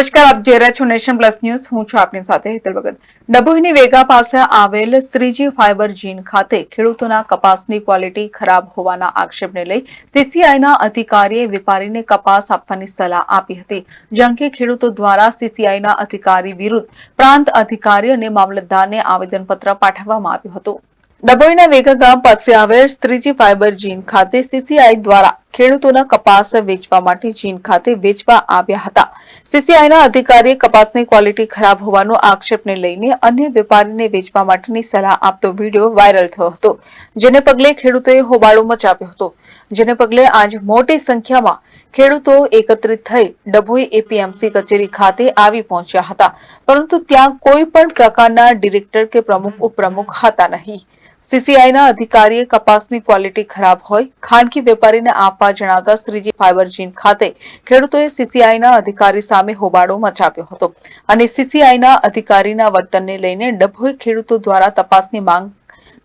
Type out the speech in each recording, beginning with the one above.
નમસ્કાર, આપ જોઈ રહ્યા છો નેશન પ્લસ ન્યૂઝ. હું છું આપની સાથે હેતલ ભગત. ડભોઈની વેગા પાસે આવેલ શ્રીજી ફાઈબર જીન ખાતે ખેડૂતોના કપાસની ક્વોલિટી ખરાબ હોવાના આક્ષેપને લઈ સીસીઆઈના અધિકારીએ વેપારીને કપાસ આપવાની સલાહ આપી હતી અંગે ખેડૂતો દ્વારા સીસીઆઈના અધિકારી વિરુદ્ધ પ્રાંત અધિકારી અને મામલતદારને આવેદનપત્ર પાઠવવામાં આવ્યું હતું. ડભોઈના વેગા ગામ પાસે આવેલ શ્રીજી ફાઈબર જીન ખાતે સીસીઆઈ દ્વારા ખેડૂતોના કપાસ વેચવા માટે ચીન ખાતે વેચવા આવ્યા હતા. સીસીઆઈના અધિકારીએ કપાસની ક્વોલિટી ખરાબ હોવાનો આક્ષેપને લઈને અન્ય વેપારીને વેચવા માટેની સલાહ આપતો વીડિયો વાયરલ થયો હતો, જેને પગલે ખેડૂતોએ હોબાળો મચાવ્યો હતો. જેને પગલે આજ મોટી સંખ્યામાં ખેડૂતો એકત્રિત થઈ ડભોઈ એપીએમસી કચેરી ખાતે આવી પહોંચ્યા હતા. પરંતુ ત્યાં કોઈ પણ પ્રકારના ડિરેક્ટર કે પ્રમુખ, ઉપપ્રમુખ હતા નહીં. સીસીઆઈના અધિકારીએ કપાસની ક્વોલિટી ખરાબ હોય, ખાનગી વેપારીને આપવા જણાવતા શ્રીજી ફાઈબર જીન ખાતે ખેડૂતોએ સીસીઆઈના અધિકારી સામે હોબાળો મચાવ્યો હતો અને સીસીઆઈના અધિકારીના વર્તનને લઈને ડભોઈ ખેડૂતો દ્વારા તપાસની માંગ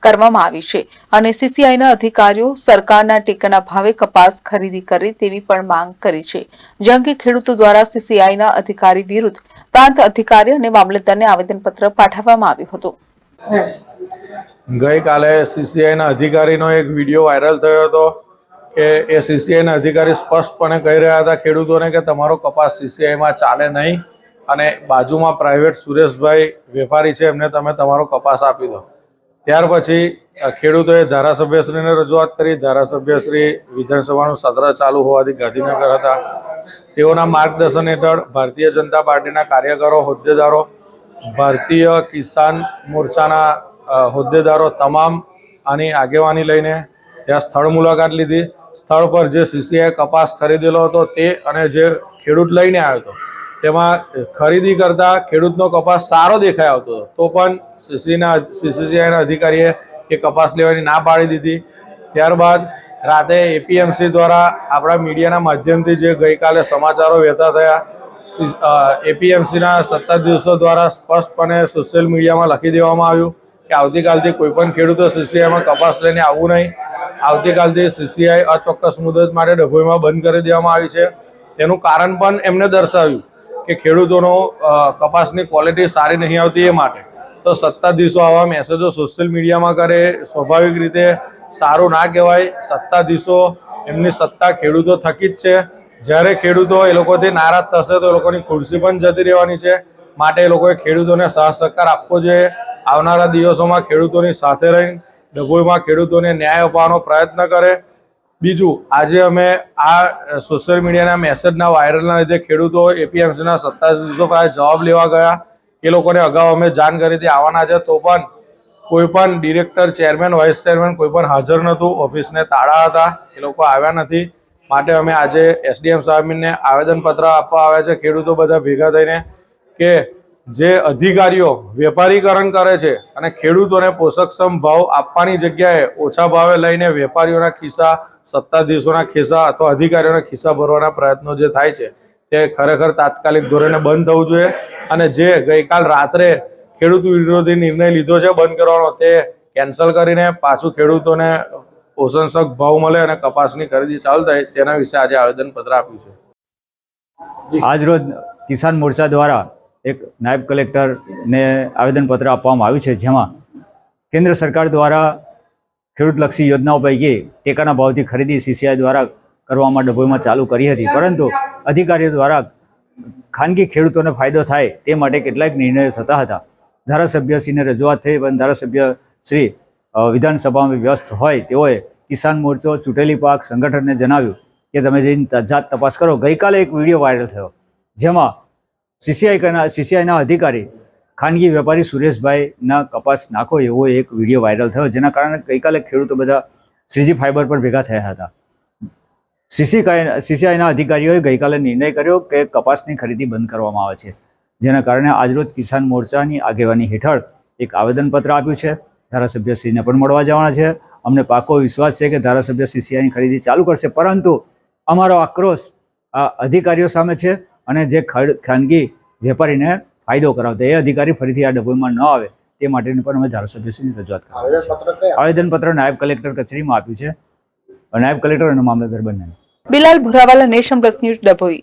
કરવામાં આવી છે અને સીસીઆઈના અધિકારીઓ સરકારના ટેકાના ભાવે કપાસ ખરીદી કરે તેવી પણ માંગ કરી છે. જેમ અંગે ખેડૂતો દ્વારા સીસીઆઈના અધિકારી વિરુદ્ધ પ્રાંત અધિકારી અને મામલતદારને આવેદનપત્ર પાઠવવામાં આવ્યું હતું. ગઈકાલે સીસીઆઈના અધિકારીનો એક વીડિયો વાયરલ થયો હતો કે એ સીસીઆઈના અધિકારી સ્પષ્ટપણે કહી રહ્યા હતા ખેડૂતોને કે તમારો કપાસ સીસીઆઈમાં ચાલે નહીં અને બાજુમાં પ્રાઇવેટ સુરેશભાઈ વેપારી છે, એમને તમે તમારો કપાસ આપી દો. ત્યાર પછી ખેડૂતોએ ધારાસભ્યશ્રીને રજૂઆત કરી. ધારાસભ્યશ્રી વિધાનસભાનું સત્ર ચાલુ હોવાથી ગાંધીનગર હતા. તેઓના માર્ગદર્શન હેઠળ ભારતીય જનતા પાર્ટીના કાર્યકરો, હોદ્દેદારો, ભારતીય કિસાન મોરચાના હોદ્દેદારો તમામ આની આગેવાની લઈને ત્યાં સ્થળ મુલાકાત લીધી. સ્થળ પર જે સીસીઆઈ કપાસ ખરીદેલો હતો તે અને જે ખેડૂત લઈને આવ્યો હતો, તેમાં ખરીદી કરતા ખેડૂતનો કપાસ સારો દેખાય આવતો હતો. તો પણ સીસીના સીસીસીઆઈના અધિકારીએ એ કપાસ લેવાની ના પાડી દીધી. ત્યારબાદ રાતે એપીએમસી દ્વારા આપણા મીડિયાના માધ્યમથી જે ગઈકાલે સમાચારો વહેતા થયા એપીએમસીના સત્તા દિવસો દ્વારા સ્પષ્ટપણે સોશિયલ મીડિયામાં લખી દેવામાં આવ્યું. કે આવતીકાલથી કોઈ પણ ખેડૂતો સીસીઆઈમાં કપાસ લઈને આવવું નહીં. આવતીકાલથી સીસીઆઈ અચોક્કસ મુદત માટે ડભોઈમાં બંધ કરી દેવામાં આવી છે. તેનું કારણ પણ એમને દર્શાવ્યું કે ખેડૂતોનો કપાસની ક્વોલિટી સારી નહીં આવતી એ માટે. તો સત્તાધીશો આવા મેસેજો સોશિયલ મીડિયામાં કરે, સ્વાભાવિક રીતે સારું ના કહેવાય. સત્તાધીશો એમની સત્તા ખેડૂતો થકી જ છે. જ્યારે ખેડૂતો એ લોકોથી નારાજ થશે તો એ લોકોની ખુરશી પણ જતી રહેવાની છે. માટે એ લોકોએ ખેડૂતોને સાહ સહકાર આપવો જોઈએ. આવનારા દિવસોમાં ખેડૂતોની સાથે રહીને ડભોઈમાં ખેડૂતોને ન્યાય અપાવવાનો પ્રયત્ન કરે. બીજું, આજે અમે આ સોશિયલ મીડિયાના મેસેજના વાયરલના લીધે ખેડૂતો એપીએમસીના સત્તાધીશો પાસે જવાબ લેવા ગયા. એ લોકોને અગાઉ અમે જાણ કરી હતી, આવવાના છે તો પણ કોઈ પણ ડિરેક્ટર, ચેરમેન, વાઇસ ચેરમેન કોઈ પણ હાજર નહોતું, ઓફિસને તાળા હતા, એ લોકો આવ્યા નથી. માટે અમે આજે એસડીએમ સાહેબને આવેદનપત્ર આપવા આવ્યા છે. ખેડૂતો બધા ભેગા થઈને કે જે અધિકારીઓ વેપારીકરણ કરે છે અને ખેડૂતોને પોષકક્ષમ ભાવ આપવાની જગ્યાએ ઓછા ભાવે લઈને વેપારીઓના ખિસ્સા, સત્તાધીશોના ખિસ્સા અથવા અધિકારીઓના ખિસ્સા ભરવાના પ્રયત્નો જે થાય છે, તે ખરેખર તાત્કાલિક ધોરણે બંધ થવું જોઈએ અને જે ગઈકાલ રાત્રે ખેડૂત વિરોધી નિર્ણય લીધો છે બંધ કરવાનો, તે કેન્સલ કરીને પાછું ખેડૂતોને પોષણક્ષમ ભાવ મળે અને કપાસની ખરીદી ચાલુ થાય, તેના વિશે આજે આવેદનપત્ર આપ્યું છે. આજરોજ કિસાન મોરચા દ્વારા એક નાયબ કલેક્ટરને આવેદનપત્ર આપવામાં આવ્યું છે, જેમાં કેન્દ્ર સરકાર દ્વારા ખેડૂતલક્ષી યોજનાઓ પૈકી ટેકાના ભાવથી ખરીદી સીસીઆઈ દ્વારા કરવામાં ડભોઈમાં ચાલુ કરી હતી. પરંતુ અધિકારીઓ દ્વારા ખાનગી ખેડૂતોને ફાયદો થાય તે માટે કેટલાક નિર્ણયો થતા હતા. ધારાસભ્યશ્રીને રજૂઆત થઈ, પણ ધારાસભ્ય શ્રી વિધાનસભામાં વ્યસ્ત હોય તેઓએ કિસાન મોરચો, ચૂંટેલી પાક સંગઠનને જણાવ્યું કે તમે જઈને જાત તપાસ કરો. ગઈકાલે એક વીડિયો વાયરલ થયો, જેમાં સીસીઆઈ સીસીઆઈના અધિકારી ખાનગી વેપારી સુરેશભાઈના કપાસ નાખો એવો એક વીડિયો વાયરલ થયો, જેના કારણે ગઈકાલે ખેડૂતો બધા શ્રીજી ફાઈબર પર ભેગા થયા હતા. સીસીઆઈ સીસીઆઈના અધિકારીઓએ ગઈકાલે નિર્ણય કર્યો કે કપાસની ખરીદી બંધ કરવામાં આવે છે, જેના કારણે આજરોજ કિસાન મોરચાની આગેવાની હેઠળ એક આવેદનપત્ર આપ્યું છે. ધારાસભ્યશ્રીને પણ મળવા જવાના છે. અમને પાકો વિશ્વાસ છે કે ધારાસભ્ય સીસીઆઈની ખરીદી ચાલુ કરશે, પરંતુ અમારો આક્રોશ આ અધિકારીઓ સામે છે. અને જે ખાનગી વેપારીને ફાયદો કરાવતા એ અધિકારી ફરીથી આ ડભોઈમાં ન આવે તે માટેની પણ અમે ધારાસભ્યશ્રીની રજૂઆત કરી આવેદનપત્ર આવેદનપત્ર નાયબ કલેક્ટર કચેરીમાં આપ્યું છે. નાયબ કલેક્ટર અને મામલતદાર બંને Bilal Bhurawala nation plus news Dabhoi.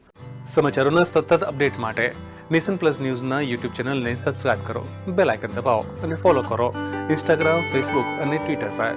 સમાચારોના સતત અપડેટ માટે નેશન પ્લસ ન્યૂઝના યુટ્યુબ ચેનલને સબસ્ક્રાઇબ કરો બેલ આઇકન દબાવો અને ફોલો કરો ઇન્સ્ટાગ્રામ ફેસબુક અને ટ્વિટર પર.